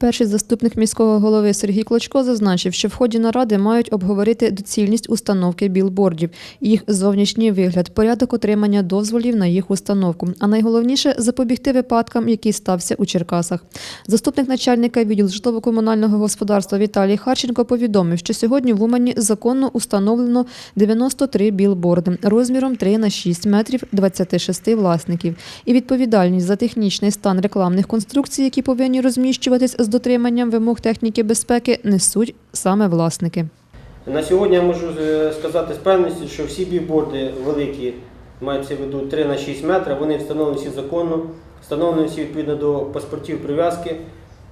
Перший заступник міського голови Сергій Клочко зазначив, що в ході наради мають обговорити доцільність установки білбордів, їх зовнішній вигляд, порядок отримання дозволів на їх установку, а найголовніше запобігти випадкам, які стався у Черкасах. Заступник начальника відділу житлово-комунального господарства Віталій Харченко повідомив, що сьогодні в Умані законно установлено 93 білборди розміром 3 на 6 метрів 26 власників. І відповідальність за технічний стан рекламних конструкцій, які повинні розміщуватись з дотриманням вимог техніки безпеки, несуть саме власники. На сьогодні я можу е, сказати з певністю, що всі бігборди великі, мається в виду 3 на 6 метрів, вони встановлені всі законно, встановлені всі відповідно до паспортів прив'язки,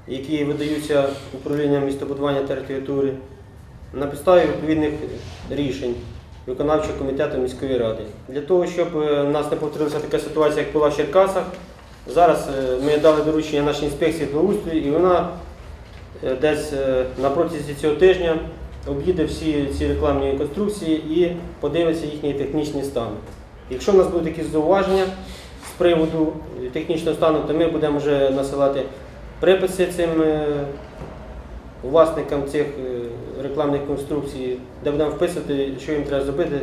які видаються управлінням містобудування та на підставі відповідних рішень виконавчого комітету міської ради. Для того, щоб е, у нас не повторилася така ситуація, як була в Черкасах, зараз е, ми дали доручення нашій інспекції благоустрою, і вона е, десь е, на протязі цього тижня об'їде всі ці рекламні конструкції і подивиться їхній технічний стан. Якщо в нас будуть якісь зауваження з приводу технічного стану, то ми будемо вже насилати приписи цим власникам цих рекламних конструкцій, де будемо вписувати, що їм треба зробити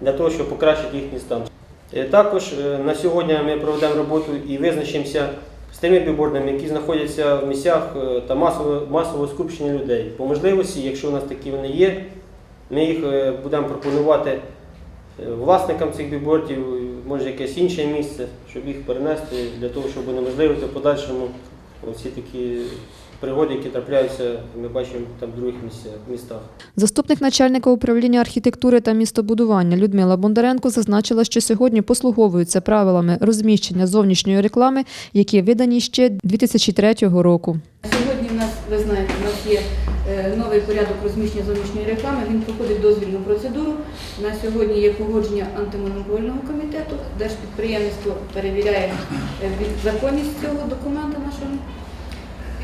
для того, щоб покращити їхній стан. Е, Також е, на сьогодні ми проведемо роботу і визначимося з тими бігбордами, які знаходяться в місцях е, та масового, масового скупчення людей. По можливості, якщо у нас такі вони є, ми їх будемо пропонувати власникам цих бігбордів, е, може якесь інше місце, щоб їх перенести для того, щоб унеможливити в подальшому всі такі пригоди, які трапляються, ми бачимо там в других містах. Заступник начальника управління архітектури та містобудування Людмила Бондаренко зазначила, що сьогодні послуговуються правилами розміщення зовнішньої реклами, які видані ще 2003 року. Сьогодні в нас, ви знаєте, у нас є е, новий порядок розміщення зовнішньої реклами. Він проходить дозвільну процедуру. На сьогодні є погодження антимонопольного комітету, де ж підприємство перевіряє е, від- законність цього документа нашого,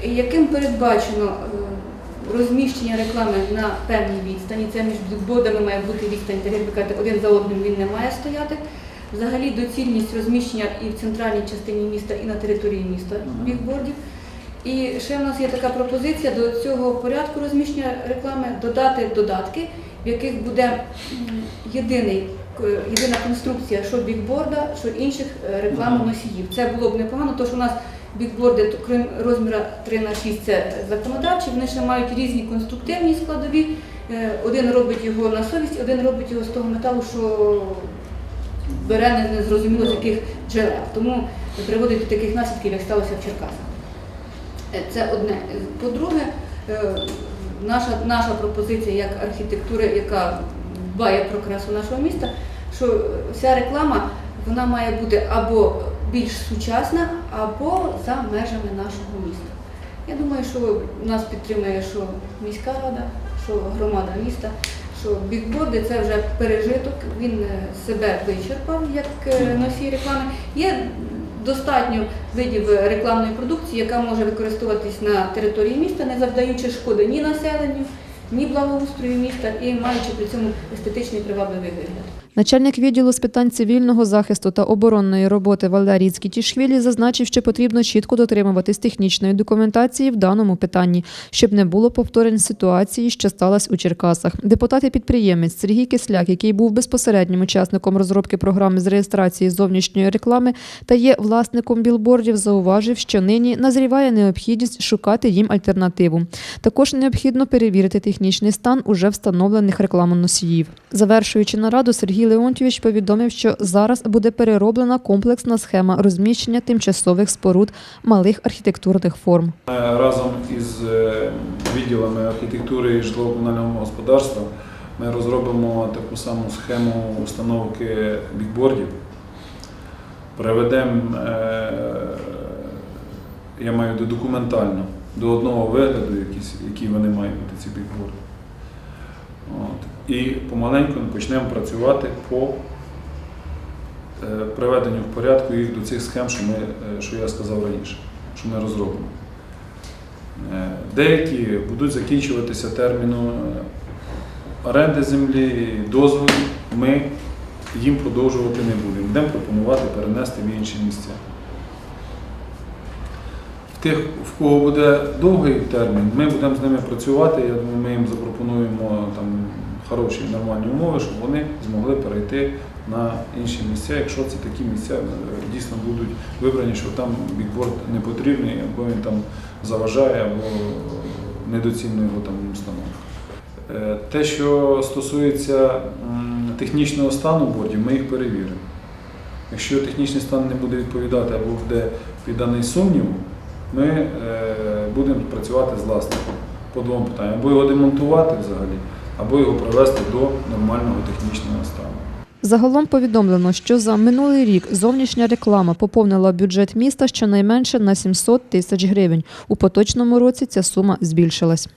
яким передбачено е, розміщення реклами на певній відстані. Це між бікбордами має бути відстань, так як ви кажете, один за одним він не має стояти. Взагалі доцільність розміщення і в центральній частині міста, і на території міста бікбордів. І ще в нас є така пропозиція до цього порядку розміщення реклами додати додатки, в яких буде єдиний, єдина конструкція, що бікборда, що інших е, рекламоносіїв. Це було б непогано, тому що у нас бікборди, крім розміру 3 на 6 це законодавчі, вони ще мають різні конструктивні складові. Е, Один робить його на совість, один робить його з того металу, що бере не- незрозуміло з яких джерел. Тому приводить до таких наслідків, як сталося в Черкасах. Е, Це одне. По-друге, е, наша, наша пропозиція як архітектури, яка дбає про красу нашого міста, що вся реклама вона має бути або більш сучасна, або за межами нашого міста. Я думаю, що нас підтримує що міська рада, що громада міста, що бікборди це вже пережиток, він е, себе вичерпав як е, носій реклами. Є достатньо видів рекламної продукції, яка може використовуватись на території міста, не завдаючи шкоди ні населенню, ні благоустрою міста і маючи при цьому естетичний привабливий вигляд. Начальник відділу з питань цивільного захисту та оборонної роботи Валерій Цкітішвілі зазначив, що потрібно чітко дотримуватись технічної документації в даному питанні, щоб не було повторень ситуації, що сталася у Черкасах. Депутат і підприємець Сергій Кисляк, який був безпосереднім учасником розробки програми з реєстрації зовнішньої реклами та є власником білбордів, зауважив, що нині назріває необхідність шукати їм альтернативу. Також необхідно перевірити технічний стан уже встановлених рекламоносіїв. Завершуючи нараду, Сергій Леонтьович повідомив, що зараз буде перероблена комплексна схема розміщення тимчасових споруд малих архітектурних форм. Разом із е, відділами архітектури і житлово-комунального господарства ми розробимо таку саму схему установки бікбордів. Приведемо, е, я маю до документально, до одного вигляду, які вони мають бути, ці бікборди. І помаленьку почнемо працювати по е, приведенню в порядку їх до цих схем, що, ми, е, що я сказав раніше, що ми розробимо. Е, Деякі будуть закінчуватися терміном оренди землі, дозволів. Ми їм продовжувати не будемо. Будемо пропонувати перенести в інші місця. Тих, в кого буде довгий термін, ми будемо з ними працювати. Я думаю, ми їм запропонуємо там хороші нормальні умови, щоб вони змогли перейти на інші місця, якщо це такі місця е, дійсно будуть вибрані, що там бікборд не потрібний, або він там заважає, або недоцільно його там установка. Е, Те, що стосується технічного стану бордів, ми їх перевіримо. Якщо технічний стан не буде відповідати або буде підданий сумніву, ми е, будемо працювати з власником по двом питанням. Або його демонтувати взагалі, або його привести до нормального технічного стану. Загалом повідомлено, що за минулий рік зовнішня реклама поповнила бюджет міста щонайменше на 700 тисяч гривень. У поточному році ця сума збільшилась.